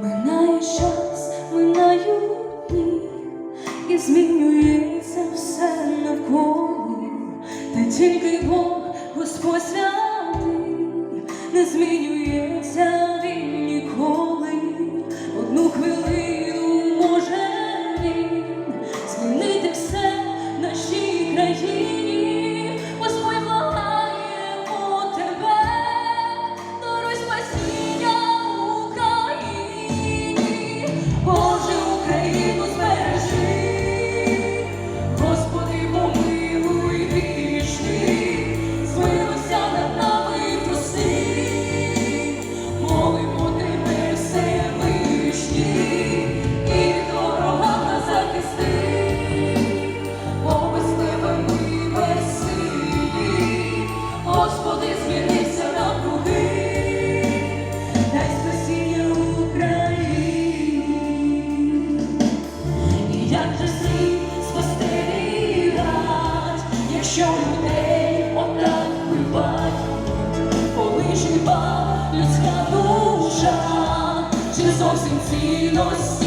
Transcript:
Минає час, минають дні, і змінюється все навколо, та тільки Бог Господь святий не змінюється. що людей отак вбивать, коли жива людська душа, чи зовсім цінності.